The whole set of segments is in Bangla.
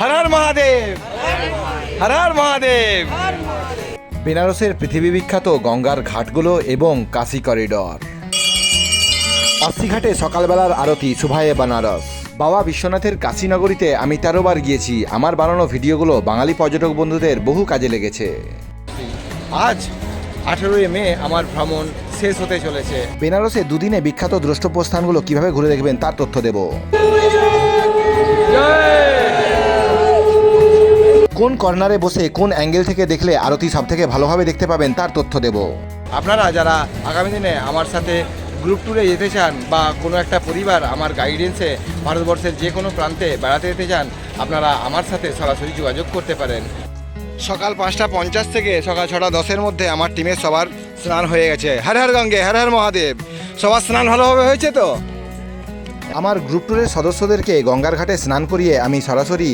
হর হর মহাদেব হর হর মহাদেব। বেনারসের পৃথিবী বিখ্যাত গঙ্গার ঘাটগুলো এবং কাশি করিডর। অস্থিঘাটে সকালবেলার আরতি শুভায়ে বানারস। বাবা বিশ্বনাথের কাশীনগরীতে আমি তেরোবার গিয়েছি। আমার বানানো ভিডিওগুলো বাঙালি পর্যটক বন্ধুদের বহু কাজে লেগেছে। আজ আঠেরোই মে আমার ভ্রমণ শেষ হতে চলেছে। বেনারসে দুদিনে বিখ্যাত দ্রষ্টব্য স্থানগুলো কীভাবে ঘুরে দেখবেন তার তথ্য দেব। কোন কর্নারে বসে কোন অ্যাঙ্গেল থেকে দেখলে আরতি সব থেকে ভালোভাবে দেখতে পাবেন তার তথ্য দেব। আপনারা যারা আগামী দিনে আমার সাথে গ্রুপ ট্যুরে যেতে চান বা কোনো একটা পরিবার আমার গাইডেন্সে ভারতবর্ষের যে কোনো প্রান্তে বেড়াতে যেতে চান আপনারা আমার সাথে সরাসরি যোগাযোগ করতে পারেন। সকাল পাঁচটা পঞ্চাশ থেকে সকাল ছটা দশের মধ্যে আমার টিমের সবার স্নান হয়ে গেছে। হর হর গঙ্গে হর হর মহাদেব। সবার স্নান ভালোভাবে হয়েছে তো? আমার গ্রুপ ট্যুরের সদস্যদেরকে গঙ্গার ঘাটে স্নান করিয়ে আমি সরাসরি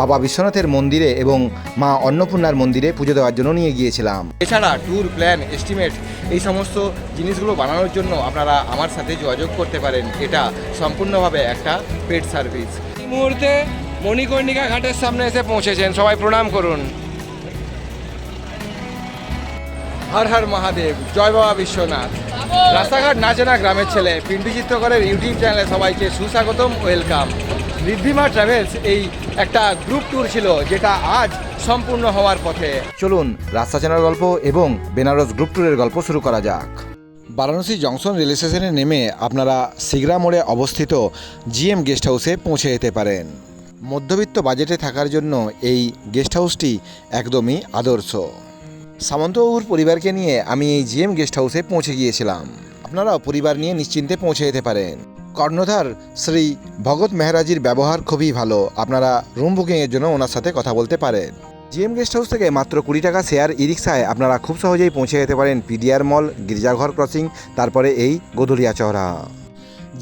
বাবা বিশ্বনাথের মন্দিরে এবং মা অন্নপূর্ণার মন্দিরে পুজো দেওয়ার জন্য নিয়ে গিয়েছিলাম। এছাড়া ট্যুর প্ল্যান এস্টিমেট এই সমস্ত জিনিসগুলো বানানোর জন্য আপনারা আমার সাথে যোগাযোগ করতে পারেন। এটা সম্পূর্ণভাবে একটা পেড সার্ভিস এই মুহূর্তে মণিকর্ণিকা ঘাটের সামনে এসে পৌঁছেছেন। সবাই প্রণাম করুন। হর হর মহাদেব জয় বাবা বিশ্বনাথ। রাস্তাঘাট নাচেনা গ্রামের ছেলে পিন্টু চিত্রকরের ইউটিউব চ্যানেলে সবাইকে সুস্বাগতম ওয়েলকাম ঋদ্ধিমা ট্রাভেলস এই একটা গ্রুপ ট্যুর ছিল যেটা আজ সম্পূর্ণ হওয়ার পথে। চলুন রাস্তা চেনার গল্প এবং বেনারস গ্রুপ ট্যুরের গল্প শুরু করা যাক। বারাণসী জংশন রেল স্টেশনে নেমে আপনারা সিগরা মোড়ে অবস্থিত জিএম গেস্ট হাউসে পৌঁছে যেতে পারেন। মধ্যবিত্ত বাজেটে থাকার জন্য এই গেস্ট হাউসটি একদমই আদর্শ। সামন্তবাবুর পরিবারকে নিয়ে আমি এই জিএম গেস্ট হাউসে পৌঁছে গিয়েছিলাম। আপনারাও পরিবার নিয়ে নিশ্চিন্তে পৌঁছে যেতে পারেন। কর্ণধার শ্রী ভগৎ মেহরাজির ব্যবহার খুবই ভালো। আপনারা রুম বুকিংয়ের জন্য ওনার সাথে কথা বলতে পারেন। জিএম গেস্ট হাউস থেকে মাত্র কুড়ি টাকা শেয়ার ই রিক্সায় আপনারা খুব সহজেই পৌঁছে যেতে পারেন পিডিআর মল, গির্জাঘর ক্রসিং তারপরে এই গোধুলিয়া চহরা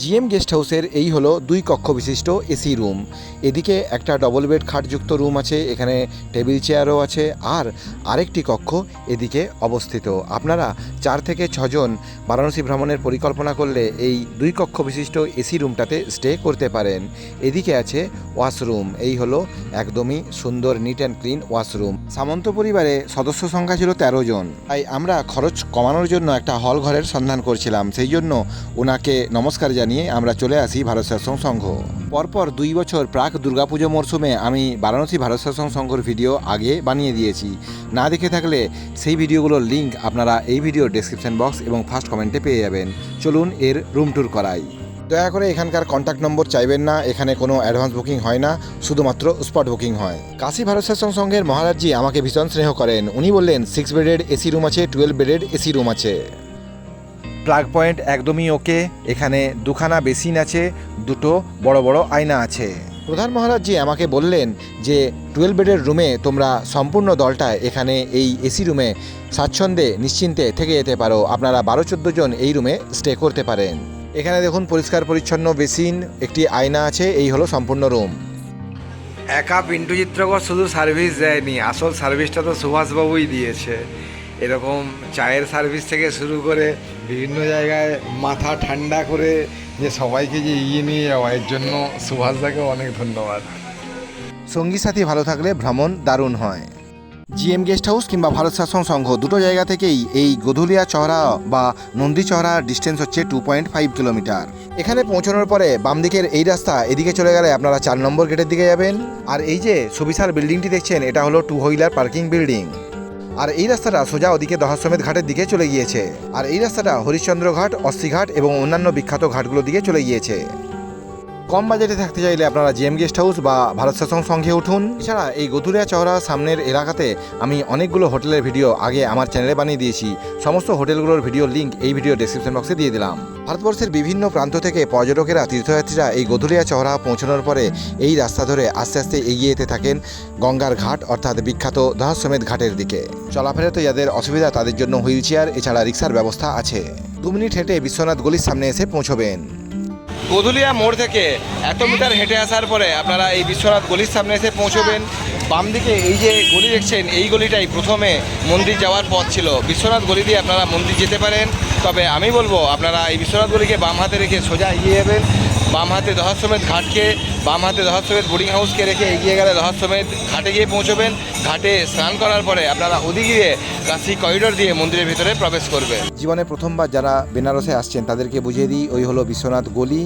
জিএম গেস্ট হাউসের এই হলো দুই কক্ষ বিশিষ্ট এসি রুম। এদিকে একটা ডবল বেড খাটযুক্ত রুম আছে, এখানে টেবিল চেয়ারও আছে, আর আরেকটি কক্ষ এদিকে অবস্থিত। আপনারা চার থেকে ছজন বারাণসী ভ্রমণের পরিকল্পনা করলে এই দুই কক্ষ বিশিষ্ট এসি রুমটাতে স্টে করতে পারেন। এদিকে আছে ওয়াশরুম, এই হলো একদমই সুন্দর neat and clean washroom. Samanta পরিবারে সদস্য সংখ্যা ছিল তেরো জন। তাই আমরা খরচ কমানোর জন্য একটা হল ঘরের সন্ধান করছিলাম। সেই জন্য ওনাকে নমস্কার জানিয়ে আমরা চলে আসি ভারত শাসন সংঘ। পরপর দুই বছর প্রাক দুর্গাপুজো মরশুমে আমি বারাণসী ভারত শাসন সংঘর ভিডিও আগে বানিয়ে দিয়েছি। না দেখে থাকলে সেই ভিডিওগুলোর লিঙ্ক আপনারা এই ভিডিও ডেসক্রিপশন বক্স এবং ফার্স্ট কমেন্টে পেয়ে যাবেন। চলুন এর রুম ট্যুর করাই। দয়া করে এখানকার কন্ট্যাক্ট নম্বর চাইবেন না, এখানে কোনো অ্যাডভান্স বুকিং হয় না, শুধুমাত্র স্পট বুকিং হয়। কাশী ভারত শাসন সংঘের মহারাজজি আমাকে ভীষণ স্নেহ করেন। উনি বললেন, সিক্স বেডেড এসি রুম আছে, টুয়েলভ বেডেড এসি রুম আছে। প্লাগ পয়েন্ট একদমই ওকে। এখানে দুখানা বেসিন আছে দুটো বড় বড় আয়না আছে। প্রধান মহারাজজি আমাকে বললেন যে টুয়েলভ বেডের রুমে তোমরা সম্পূর্ণ দলটা এখানে এই এসি রুমে স্বাচ্ছন্দ্যে নিশ্চিন্তে থেকে যেতে পারো। আপনারা বারো চোদ্দ জন এই রুমে স্টে করতে পারেন। এখানে দেখুন পরিষ্কার পরিচ্ছন্ন বেসিন একটি আয়না আছে এই হলো সম্পূর্ণ রুম। একা পিন্টু চিত্রকর শুধু সার্ভিস দেয়নি আসল সার্ভিসটা তো সুভাষবাবুই দিয়েছে। এরকম চায়ের সার্ভিস থেকে শুরু করে বিভিন্ন জায়গায় মাথা ঠান্ডা করে যে সবাইকে যে এগিয়ে নিয়ে যাওয়া, এর জন্য সুভাষদাকে অনেক ধন্যবাদ। সঙ্গী সাথী ভালো থাকলে ভ্রমণ দারুণ হয়। জিএম গেস্ট হাউস কিংবা ভারত শাসন সংঘ দুটো জায়গা থেকেই এই গধুলিয়া চহরা বা নন্দী চহরা ডিস্টেন্স হচ্ছে টু পয়েন্ট ফাইভ কিলোমিটার। এখানে পৌঁছানোর পরে বাম দিকের এই রাস্তা এদিকে চলে গেলে আপনারা চার নম্বর গেটের দিকে যাবেন। আর এই যে সুবিশাল বিল্ডিংটি দেখছেন, এটা হলো টু হুইলার পার্কিং বিল্ডিং আর এই রাস্তাটা সোজা ওদিকে দহাসমেত ঘাটের দিকে চলে গিয়েছে। আর এই রাস্তাটা হরিশ্চন্দ্র ঘাট অস্থিঘাট এবং অন্যান্য বিখ্যাত ঘাটগুলোর দিকে চলে গিয়েছে। কম বাজেটে থাকতে চাইলে আপনারা জিএম গেস্ট হাউস বা ভারত শাসন সংঘে উঠুন। এছাড়া এই গতুরিয়া চওড়া সামনের এলাকাতে আমি অনেকগুলো হোটেলের ভিডিও আগে আমার চ্যানেলে বানিয়ে দিয়েছি। সমস্ত হোটেলগুলোর ভিডিও লিঙ্ক এই ভিডিও ডেসক্রিপশন বক্সে দিয়ে দিলাম। ভারতবর্ষের বিভিন্ন প্রান্ত থেকে পর্যটকেরা, তীর্থযাত্রীরা এই গধুলিয়া চওড়া পৌঁছানোর পরে এই রাস্তা ধরে আস্তে আস্তে এগিয়ে যেতে থাকেন গঙ্গার ঘাট, অর্থাৎ বিখ্যাত দহাসমেত ঘাটের দিকে। চলাফেরাতে যাদের অসুবিধা, তাদের জন্য হুইল চেয়ার, এছাড়া রিক্সার ব্যবস্থা আছে। দু মিনিট হেঁটে বিশ্বনাথ গলির সামনে এসে পৌঁছবেন। গোধুলিয়া মোড় থেকে এত মিটার হেঁটে আসার পরে আপনারা এই বিশ্বনাথ গলির সামনে এসে পৌঁছবেন। বাম দিকে এই যে গলি দেখছেন, এই গলিটাই প্রথমে মন্দির যাওয়ার পথ ছিল। বিশ্বনাথ গলি দিয়ে আপনারা মন্দির যেতে পারেন। তবে আমি বলব, আপনারা এই বিশ্বনাথ গলিকে বাম হাতে রেখে সোজা এগিয়ে যাবেন। বাম হাতে দহাশ্বমেধ ঘাটকে, বাম হাতে দহাশ্বমেধ বোর্ডিং হাউসকে রেখে এগিয়ে গেলে দহাশ্বমেধ ঘাটে গিয়ে পৌঁছবেন। ঘাটে স্নান করার পরে আপনারা ওদিকে কাশি করিডোর দিয়ে মন্দিরের ভিতরে প্রবেশ করবে জীবনে প্রথমবার যারা বেনারসে আসছেন, তাদেরকে বুঝিয়ে দিই, ওই হলো বিশ্বনাথ গলি।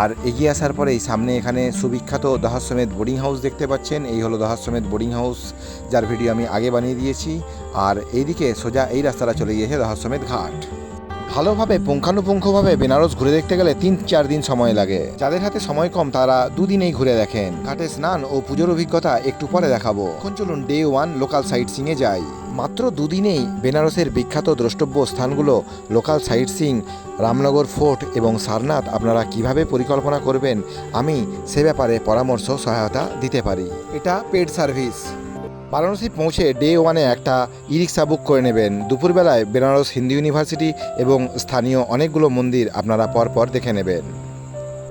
আর এগিয়ে আসার পরেই সামনে এখানে সুবিখ্যাত দহাশ্বমেধ বোর্ডিং হাউস দেখতে পাচ্ছেন। এই হলো দহাশ্বমেধ বোর্ডিং হাউস যার ভিডিও আমি আগে বানিয়ে দিয়েছি। আর এইদিকে সোজা এই রাস্তাটা চলে গিয়েছে দহাশ্বমেধ ঘাট। ভালোভাবে পুঙ্খানুপুঙ্খভাবে বেনারস ঘুরে দেখতে গেলে তিন চার দিন সময় লাগে। যাদের হাতে সময় কম, তারা দুদিনেই ঘুরে দেখেন। ঘাটে স্নান ও পুজোর অভিজ্ঞতা একটু পরে দেখাবো। এখন চলুন ডে ওয়ান লোকাল সাইট সিংয়ে যাই। মাত্র দুদিনেই বেনারসের বিখ্যাত দ্রষ্টব্য স্থানগুলো local sightseeing Ramnagar fort এবং সারনাথ আপনারা কীভাবে পরিকল্পনা করবেন, আমি সে ব্যাপারে পরামর্শ সহায়তা দিতে পারি। এটা পেড সার্ভিস। বারাণসী পৌঁছে ডে ওয়ানে একটা ই রিক্সা বুক করে নেবেন। দুপুরবেলায় বেনারস হিন্দু ইউনিভার্সিটি এবং স্থানীয় অনেকগুলো মন্দির আপনারা পরপর দেখে নেবেন।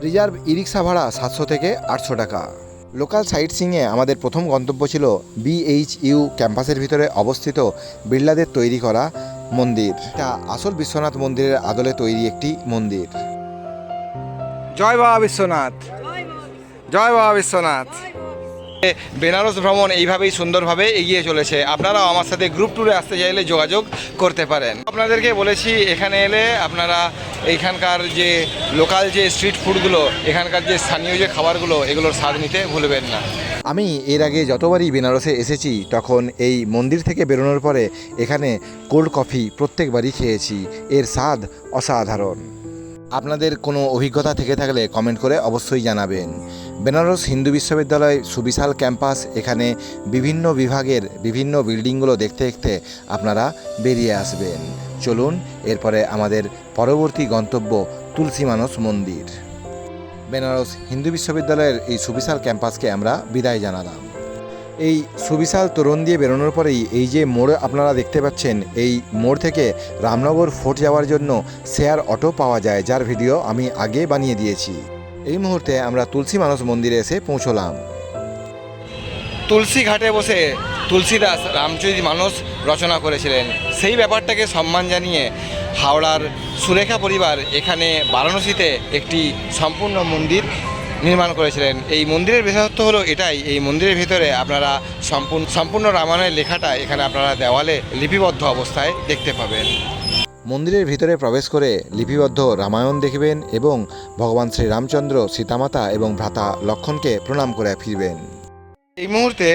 রিজার্ভ ই রিক্সা ভাড়া সাতশো থেকে আটশো টাকা। লোকাল সাইট সিংয়ে আমাদের প্রথম গন্তব্য ছিল বিএইচইউ ক্যাম্পাসের ভিতরে অবস্থিত বিড়লাদের তৈরি করা মন্দির। এটা আসল বিশ্বনাথ মন্দিরের আদলে তৈরি একটি মন্দির। জয় বাবা বিশ্বনাথ। জয় বাবা বিশ্বনাথ। বেনারস ভ্রমণ এইভাবেই সুন্দরভাবে এগিয়ে চলেছে। আপনারাও আমার সাথে গ্রুপ ট্যুরে আসতে চাইলে যোগাযোগ করতে পারেন। আপনাদেরকে বলেছি, এখানে এলে আপনারা এইখানকার যে লোকাল যে স্ট্রিট ফুডগুলো এখানকার যে স্থানীয় যে খাবারগুলো, এগুলোর স্বাদ নিতে ভুলবেন না। আমি এর আগে যতবারই বেনারসে এসেছি, তখন এই মন্দির থেকে বেরোনোর পরে এখানে কোল্ড কফি প্রত্যেকবারই খেয়েছি। এর স্বাদ অসাধারণ। আপনাদের কোনো অভিজ্ঞতা থেকে থাকলে কমেন্ট করে অবশ্যই জানাবেন। বেনারস হিন্দু বিশ্ববিদ্যালয় সুবিশাল ক্যাম্পাস এখানে বিভিন্ন বিভাগের বিভিন্ন বিল্ডিংগুলো দেখতে দেখতে আপনারা বেরিয়ে আসবেন। চলুন, এরপরে আমাদের পরবর্তী গন্তব্য তুলসী মানস মন্দির। বেনারস হিন্দু বিশ্ববিদ্যালয়ের এই সুবিশাল ক্যাম্পাসকে আমরা বিদায় জানালাম। এই সুবিশাল তোরণ দিয়ে বেরোনোর পরেই এই যে মোড় আপনারা দেখতে পাচ্ছেন, এই মোড় থেকে রামনগর ফোর্ট যাওয়ার জন্য শেয়ার অটো পাওয়া যায়, যার ভিডিও আমি আগে বানিয়ে দিয়েছি। এই মুহূর্তে আমরা তুলসী মানস মন্দিরে এসে পৌঁছলাম। তুলসী ঘাটে বসে তুলসীদাস রামচরিত মানস রচনা করেছিলেন। সেই ব্যাপারটাকে সম্মান জানিয়ে হাওড়ার সুরেখা পরিবার এখানে বারাণসীতে একটি সম্পূর্ণ মন্দির নির্মাণ করেছিলেন। এই মন্দিরের বিশেষত্ব হলো এটাই, এই মন্দিরের ভিতরে আপনারা সম্পূর্ণ সম্পূর্ণ রামায়ণের লেখাটা এখানে আপনারা দেওয়ালে লিপিবদ্ধ অবস্থায় দেখতে পাবেন। মন্দিরের ভিতরে প্রবেশ করে লিপিবদ্ধ রামায়ণ দেখবেন এবং ভগবান শ্রীরামচন্দ্র সীতামাতা এবং ভ্রাতা লক্ষণকে প্রণাম করে ফিরবেন। এই মুহূর্তে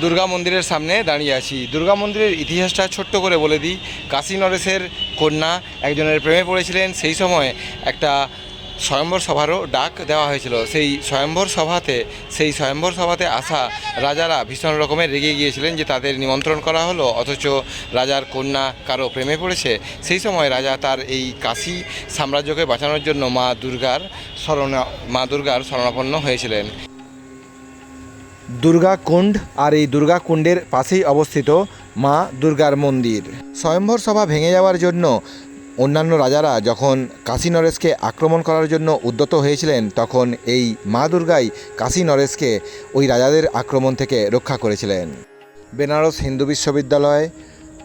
দুর্গা মন্দিরের সামনে দাঁড়িয়ে আছি। দুর্গা মন্দিরের ইতিহাসটা ছোট্ট করে বলে দিই। কাশী নরেশের কন্যা একজনের প্রেমে পড়েছিলেন। সেই সময় একটা স্বয়ম্বর সভারও ডাক দেওয়া হয়েছিল। সেই স্বয়ম্বর সভাতে, সেই স্বয়ম্বর সভাতে আসা রাজারা ভীষণ রকমের রেগে গিয়েছিলেন যে তাদের নিমন্ত্রণ করা হলো, অথচ রাজার কন্যা কারও প্রেমে পড়েছে। সেই সময় রাজা তার এই কাশী সাম্রাজ্যকে বাঁচানোর জন্য মা দুর্গার শরণা, মা দুর্গার শরণাপন্ন হয়েছিলেন। দুর্গা কুণ্ড আর এই দুর্গা কুণ্ডের পাশেই অবস্থিত মা দুর্গার মন্দির। স্বয়ম্বর সভা ভেঙে যাওয়ার জন্য অন্যান্য রাজারা যখন কাশী নরেশকে আক্রমণ করার জন্য উদ্যত হয়েছিলেন, তখন এই মা দুর্গাই কাশী নরেশকে ওই রাজাদের আক্রমণ থেকে রক্ষা করেছিলেন। বেনারস হিন্দু বিশ্ববিদ্যালয়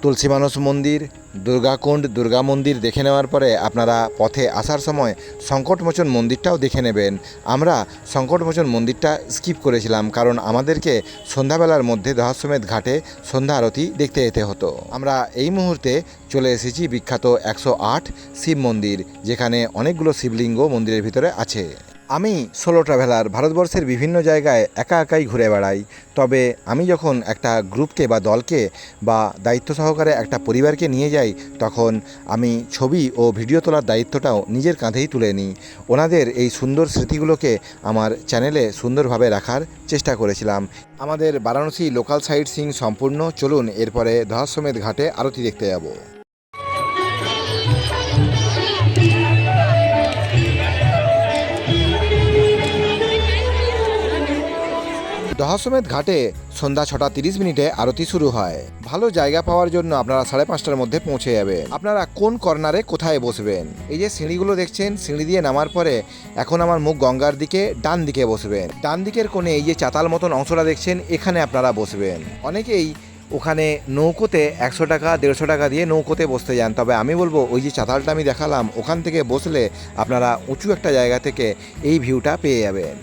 তুলসী মানস মন্দির দুর্গাকুণ্ড দুর্গা মন্দির দেখে নেওয়ার পরে আপনারা পথে আসার সময় সংকটমোচন মন্দিরটাও দেখে নেবেন। আমরা সংকটমোচন মন্দিরটা স্কিপ করেছিলাম কারণ আমাদেরকে সন্ধ্যাবেলার মধ্যে দহাশ্বমেধ ঘাটে সন্ধ্যা আরতি দেখতে যেতে হতো। আমরা এই মুহূর্তে চলে এসেছি বিখ্যাত একশো আট শিব মন্দির, যেখানে অনেকগুলো শিবলিঙ্গ মন্দিরের ভিতরে আছে। আমি সোলো ট্রাভেলার ভারতবর্ষের বিভিন্ন জায়গায় একা একাই ঘুরে বেড়াই। তবে আমি যখন একটা গ্রুপকে বা দলকে বা দায়িত্ব সহকারে একটা পরিবারকে নিয়ে যাই, তখন আমি ছবি ও ভিডিও তোলার দায়িত্বটাও নিজের কাঁধেই তুলে নিই। ওনাদের এই সুন্দর স্মৃতিগুলোকে আমার চ্যানেলে সুন্দরভাবে রাখার চেষ্টা করেছিলাম। আমাদের বারাণসী লোকাল সাইট সিং সম্পূর্ণ। চলুন এরপরে দহাশ্বমেধ ঘাটে আরতি দেখতে যাব। দহাশ্বমেধ ঘাটে সন্ধ্যা ছটা তিরিশ মিনিটে আরতি শুরু হয়। ভালো জায়গা পাওয়ার জন্য আপনারা সাড়ে পাঁচটার মধ্যে পৌঁছে যাবেন আপনারা কোন কর্নারে কোথায় বসবেন? এই যে সিঁড়িগুলো দেখছেন, সিঁড়ি দিয়ে নামার পরে এখন আমার মুখ গঙ্গার দিকে, ডান দিকে বসবেন। ডান দিকের কোণে এই যে চাতাল মতন অংশটা দেখছেন, এখানে আপনারা বসবেন। অনেকেই ওখানে নৌকোতে একশো টাকা, দেড়শো টাকা দিয়ে নৌকোতে বসতে যান। তবে আমি বলব, ওই যে চাতালটা আমি দেখালাম, ওখান থেকে বসলে আপনারা উঁচু একটা জায়গা থেকে এই ভিউটা পেয়ে যাবেন।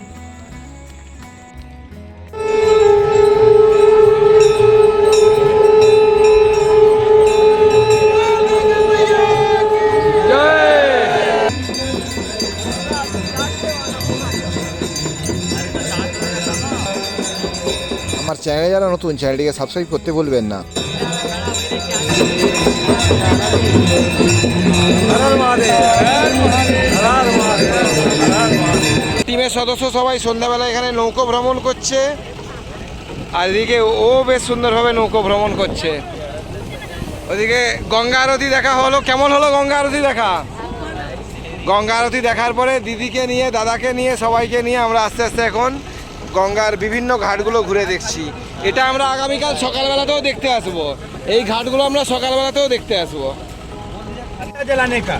নতুন চ্যানেলটিকে সাবস্ক্রাইব করতে ভুলবেন না। টিমের সদস্য সবাই সন্ধ্যাবেলা এখানে নৌকো ভ্রমণ করছে। আর এদিকে ও বেশ সুন্দরভাবে নৌকো ভ্রমণ করছে। ওদিকে গঙ্গা আরতি দেখা হলো। কেমন হলো গঙ্গা আরতি দেখা? গঙ্গা আরতি দেখার পরে দিদিকে নিয়ে, দাদাকে নিয়ে, সবাইকে নিয়ে আমরা আস্তে আস্তে এখন গঙ্গার বিভিন্ন ঘাটগুলো ঘুরে দেখছি এটা আমরা আগামীকাল সকালবেলাতেও দেখতে আসবো এই ঘাটগুলো আমরা সকালবেলাতেও দেখতে আসবো जलाने का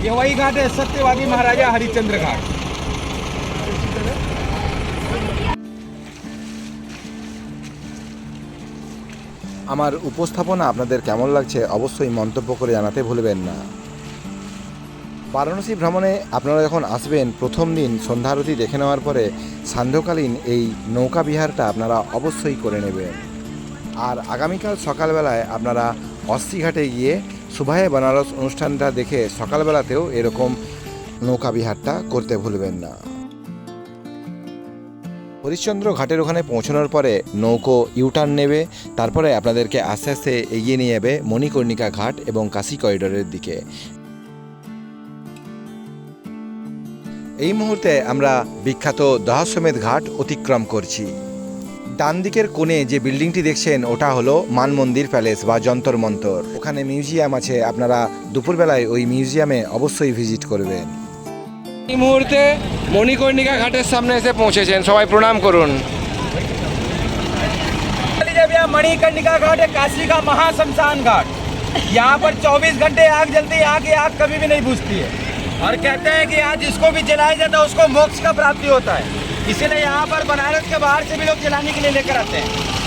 ये वही घाट है सत्यवादी महाराजा हरिश्चंद्र घाट আমার উপস্থাপনা আপনাদের কেমন লাগছে অবশ্যই মন্তব্য করে জানাতে ভুলবেন না বারাণসী ভ্রমণে আপনারা যখন আসবেন প্রথম দিন সন্ধ্যারতি দেখে নেওয়ার পরে সান্ধ্যকালীন এই নৌকা বিহারটা আপনারা অবশ্যই করে নেবেন। আর আগামীকাল সকালবেলায় আপনারা অস্থিঘাটে গিয়ে সুভায়ে বেনারস অনুষ্ঠানটা দেখে সকালবেলাতেও এরকম নৌকা বিহারটা করতে ভুলবেন না। হরিশ্চন্দ্র ঘাটের ওখানে পৌঁছানোর পরে নৌকো ইউটার্ন নেবে, তারপরে আপনাদেরকে আস্তে আস্তে এগিয়ে নিয়ে যাবে মণিকর্ণিকা ঘাট এবং কাশি করিডোরের দিকে। এই মুহূর্তে আমরা বিখ্যাত দহাশ্বমেধ ঘাট অতিক্রম করছি ডান দিকের কোণে যে বিল্ডিংটি দেখছেন ওটা হলো মান মন্দির প্যালেস বা যন্তর মন্তর ওখানে মিউজিয়াম আছে আপনারা দুপুরবেলায় ওই মিউজিয়ামে অবশ্যই ভিজিট করবেন এই মুহূর্তে মণিকর্ণিকা ঘাটের সামনে এসে পৌঁছেছেন সবাই প্রণাম করুন जब यह मणिकर्णिका घाट है काशी का महाशमशान घाट यहाँ पर 24 घंटे आग जलती है आग की आग कभी भी नहीं बुझती है और कहते हैं कि आज जिसको भी जलाया जाता है उसको मोक्ष का प्राप्ति होता है इसीलिए यहाँ पर बनारस के बाहर से भी लोग जलाने के लिए लेकर आते हैं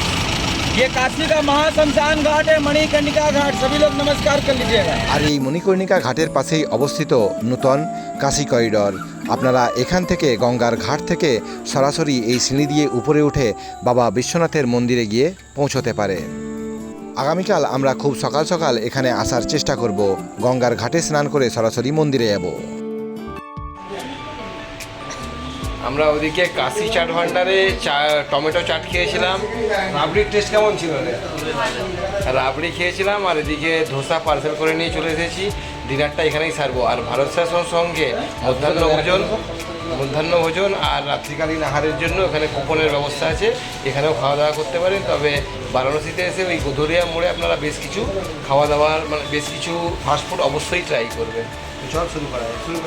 ये काशी का महाशमशान घाट है मणिकर्णिका घाट सभी लोग नमस्कार कर लीजिएगा আর এই মণিকর্ণিকা ঘাটের পাশেই অবস্থিত নূতন কাশী করিডর আপনারা এখান থেকে গঙ্গার ঘাট থেকে সরাসরি এই সিঁড়ি দিয়ে উপরে উঠে বাবা বিশ্বনাথের মন্দিরে গিয়ে পৌঁছতে পারে আগামীকাল আমরা খুব সকাল সকাল এখানে আসার চেষ্টা করব। গঙ্গার ঘাটে স্নান করে সরাসরি মন্দিরে যাব। আমরা ওদিকে কাশি চাট ভান্ডারে চা, টমেটো চাট খেয়েছিলাম। রাবড়ির টেস্ট কেমন ছিল রাবড়ি খেয়েছিলাম আর এদিকে ধোসা পার্সেল করে নিয়ে চলে এসেছি। ডিনারটা এখানেই সারবো। আর ভারত শাসন সঙ্গে মধ্যাহ্ন ভোজন মধ্যাহ্ন ভোজন আর রাত্রিকালীন আহারের জন্য এখানে কুপনের ব্যবস্থা আছে। এখানেও খাওয়া দাওয়া করতে পারেন। তবে বারাণসীতে এসে ওই গোধরিয়া মোড়ে আপনারা বেশ কিছু খাওয়া দাওয়ার মানে বেশ কিছু ফাস্টফুড অবশ্যই ট্রাই করবেন। চল শুরু করা। শুরু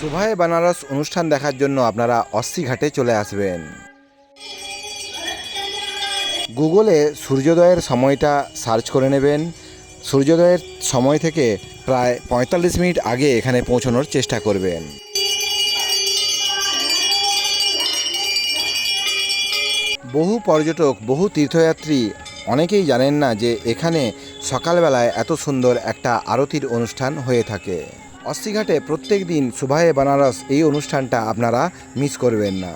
সুভায় বেনারস অনুষ্ঠান দেখার জন্য আপনারা অস্থি ঘাটে চলে আসবেন। গুগলে সূর্যোদয়ের সময়টা সার্চ করে নেবেন। সূর্যোদয়ের সময় থেকে প্রায় পঁয়তাল্লিশ মিনিট আগে এখানে পৌঁছানোর চেষ্টা করবেন। বহু পর্যটক, বহু তীর্থযাত্রী অনেকেই জানেন না যে এখানে সকালবেলায় এত সুন্দর একটা আরতির অনুষ্ঠান হয়ে থাকে। অস্থিঘাটে প্রত্যেক দিন সুভায়ে বানারস এই অনুষ্ঠানটা আপনারা মিস করবেন না।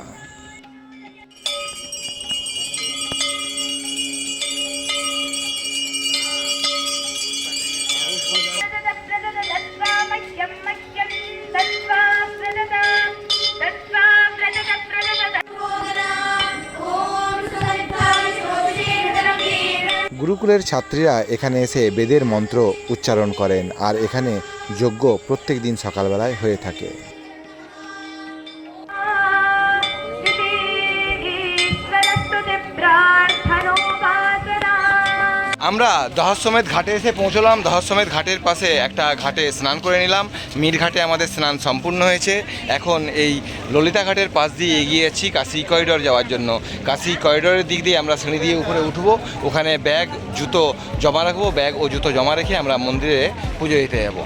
গুরুকুলের ছাত্রীরা এখানে এসে বেদের মন্ত্র উচ্চারণ করেন আর এখানে যজ্ঞ প্রত্যেক দিন সকালবেলায় হয়ে থাকে। আমরা দহসমেত ঘাটে এসে পৌঁছলাম। দহসমেত ঘাটের পাশে একটা ঘাটে স্নান করে নিলাম। মির ঘাটে আমাদের স্নান সম্পূর্ণ হয়েছে। এখন এই ললিতা ঘাটের পাশ দিয়ে এগিয়ে যাচ্ছি কাশি করিডোর যাওয়ার জন্য। কাশি করিডোরের দিক দিয়ে আমরা সিঁড়ি দিয়ে উপরে উঠবো। ওখানে ব্যাগ, জুতো জমা রাখব। ব্যাগ ও জুতো জমা রেখে আমরা মন্দিরে পুজো দিতে যাব।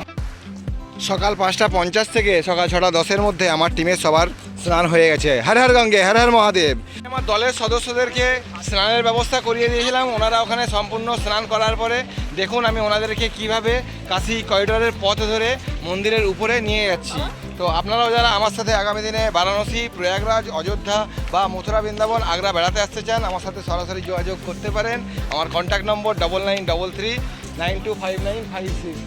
সকাল পাঁচটা পঞ্চাশ থেকে সকাল ছটা দশের মধ্যে আমার টিমের সবার স্নান হয়ে গেছে। হর হর গঙ্গে, হর হর মহাদেব। আমার দলের সদস্যদেরকে স্নানের ব্যবস্থা করিয়ে দিয়েছিলাম। ওনারা ওখানে সম্পূর্ণ স্নান করার পরে দেখুন আমি ওনাদেরকে কীভাবে কাশি করিডোরের পথ ধরে মন্দিরের উপরে নিয়ে যাচ্ছি। তো আপনারাও যারা আমার সাথে আগামী দিনে বারাণসী, প্রয়াগরাজ, অযোধ্যা বা মথুরা, বৃন্দাবন, আগ্রা বেড়াতে আসতে চান, আমার সাথে সরাসরি যোগাযোগ করতে পারেন। আমার contact number double nine double three nine two five nine five six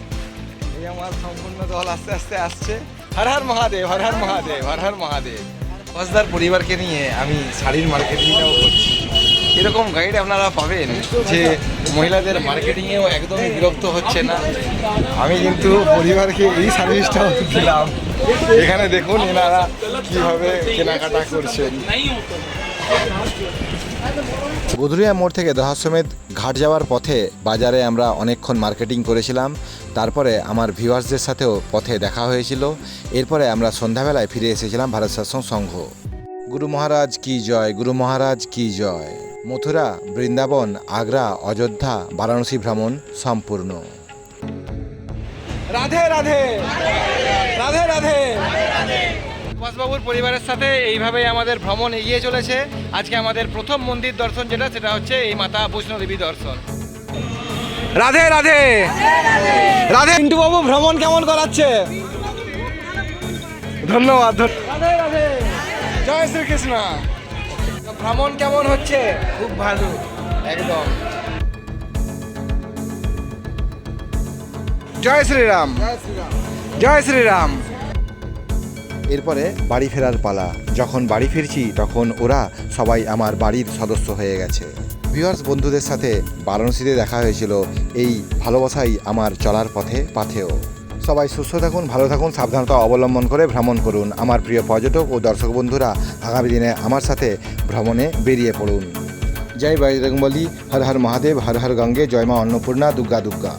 এই আমার সম্পূর্ণ দল আস্তে আস্তে আসছে। হর হর মহাদেব, হর হর মহাদেব, হর হর মহাদেব। সুভাষদার পরিবারকে নিয়ে আমি শাড়ির মার্কেটিংটাও করছি। এরকম গাইড আপনারা পাবেন যে মহিলাদের মার্কেটিংয়েও একদমই বিরক্ত হচ্ছে না। আমি কিন্তু পরিবারকে এই সার্ভিসটাও দিলাম। এখানে দেখুন এনারা কীভাবে কেনাকাটা করছেন। গুদুরিয়া মোড় থেকে দহাশ্বমেধ ঘাট যাওয়ার পথে বাজারে আমরা অনেকক্ষণ মার্কেটিং করেছিলাম। তারপরে আমার ভিউয়ার্সদের সাথেও পথে দেখা হয়েছিল। এরপরে আমরা সন্ধ্যাবেলায় ফিরে এসেছিলাম ভারত শাসন সংঘ। গুরু মহারাজ কি জয় গুরু মহারাজ কি জয়? মথুরা বৃন্দাবন আগ্রা অযোধ্যা বারাণসী ভ্রমণ সম্পূর্ণ। রাধে রাধে। রাধে রাধে। সুভাষবাবুর পরিবারের সাথে এইভাবেই আমাদের ভ্রমণ এগিয়ে চলেছে। আজকে আমাদের প্রথম মন্দির দর্শন যেটা সেটা হচ্ছে এই মাতা বৈষ্ণোদেবী দর্শন। রাধে রাধে। রাধে পিন্টু বাবু ভ্রমণ কেমন করাচ্ছে? ধন্যবাদ। ধন্য- রাধে রাধে। জয় শ্রীকৃষ্ণ। ভ্রমণ কেমন হচ্ছে? খুব ভালো। একদম। জয় শ্রীরাম। জয় শ্রীরাম। এরপরে বাড়ি ফেরার পালা। যখন বাড়ি ফিরছি, তখন ওরা সবাই আমার বাড়ির সদস্য হয়ে গেছে। ভিউয়ার্স, বন্ধুদের সাথে বারাণসীতে দেখা হয়েছিল এই ভালোবাসাই আমার চলার পথে পাথেও সবাই সুস্থ থাকুন, ভালো থাকুন, সাবধানতা অবলম্বন করে ভ্রমণ করুন। আমার প্রিয় পর্যটক ও দর্শক বন্ধুরা, আগামী দিনে আমার সাথে ভ্রমণে বেরিয়ে পড়ুন। জয় বজরংবলী হর হর মহাদেব, হর হর গঙ্গে, জয় মা অন্নপূর্ণা, দুর্গা দুর্গা।